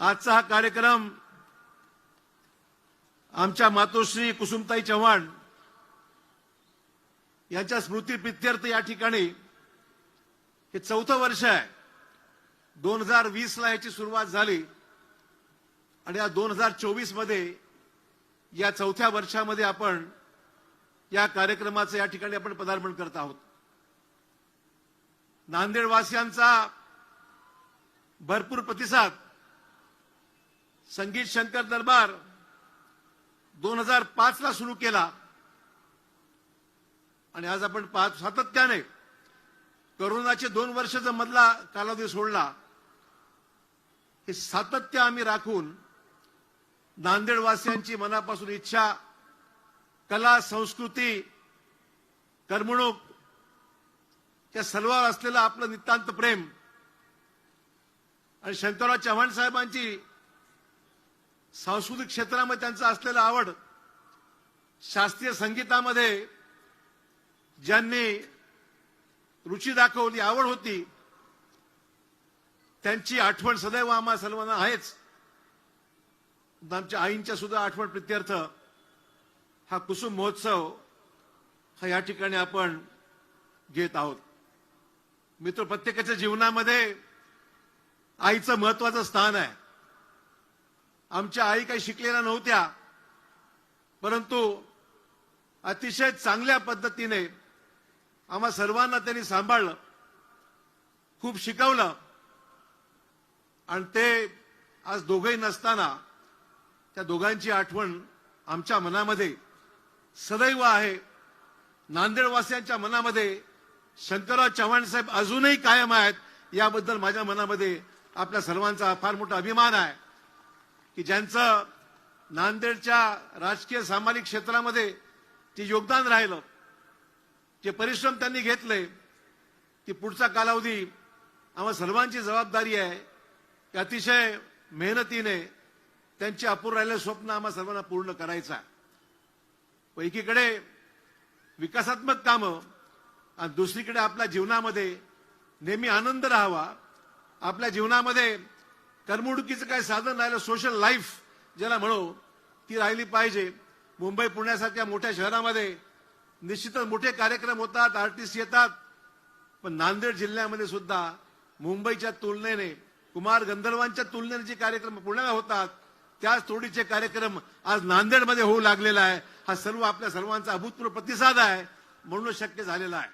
आजचा हा कार्यक्रम आमच्या मातोश्री कुसुमताई चव्हाण यांच्या स्मृती प्रित्यर्थ या ठिकाणी हे चौथं वर्ष आहे. दोन हजार वीसला याची सुरुवात झाली आणि या दोन हजार चोवीसमध्ये या चौथ्या वर्षामध्ये आपण या कार्यक्रमाचं या ठिकाणी आपण पदार्पण करत आहोत. नांदेड वासियांचा भरपूर प्रतिसाद संगीत शंकर दरबार दोन हजार पाच ला सुरू केला. आणि आज आपण पाच सातत्याने करोनाचे दोन वर्षाचा मधला कालावधी सोडला हे सातत्य आम्ही राखून नांदेडवासियांची मनापासून इच्छा कला संस्कृती करमणूक या सर्वावर असलेलं आपलं नितांत प्रेम आणि शंकरराव चव्हाण साहेबांची सांस्कृतिक क्षेत्रामध्ये त्यांचं असलेलं आवड शास्त्रीय संगीतामध्ये ज्यांनी रुची दाखवली आवड होती त्यांची आठवण सदैव आम्हा सर्वांना आहेच. आमच्या आईंच्या सुद्धा आठवण प्रित्यर्थ हा कुसुम महोत्सव हा या ठिकाणी आपण घेत आहोत. मित्र प्रत्येकाच्या जीवनामध्ये आईचं महत्वाचं स्थान आहे. आमच्या आई काही शिकलेल्या नव्हत्या. परंतु अतिशय चांगल्या पद्धतीने आम्हा सर्वांना त्यांनी सांभाळलं. खूप शिकवलं. आणि ते आज दोघंही नसताना त्या दोघांची आठवण आमच्या मनामध्ये सदैव आहे. नांदेडवासियांच्या मनामध्ये शंकरराव चव्हाण साहेब अजूनही कायम आहेत याबद्दल माझ्या मनामध्ये आपल्या सर्वांचा फार मोठा अभिमान आहे. की ज्यांचं नांदेडच्या राजकीय सामाजिक क्षेत्रामध्ये जे योगदान राहिलं जे परिश्रम त्यांनी घेतले ती पुढचा कालावधी आम्हा सर्वांची जबाबदारी आहे. की अतिशय मेहनतीने त्यांची अपूर्ण राहिलेलं स्वप्न आम्हा सर्वांना पूर्ण करायचं आहे. एकीकडे विकासात्मक कामं आणि दुसरीकडे आपल्या जीवनामध्ये नेहमी आनंद राहावा. आपल्या जीवनामध्ये करमणुकीचं काय साधन राहिलं? सोशल लाईफ ज्याला म्हणू ती राहिली पाहिजे. मुंबई पुण्यासारख्या मोठ्या शहरामध्ये निश्चितच मोठे कार्यक्रम होतात आर्टिस्ट येतात. पण नांदेड जिल्ह्यामध्ये सुद्धा मुंबईच्या तुलनेने कुमार गंधर्वांच्या तुलनेने जे कार्यक्रम पुण्याला होतात त्याच तोडीचे कार्यक्रम आज नांदेडमध्ये होऊ लागलेला आहे. हा सर्व आपल्या सर्वांचा अभूतपूर्व प्रतिसाद आहे म्हणून शक्य झालेला आहे.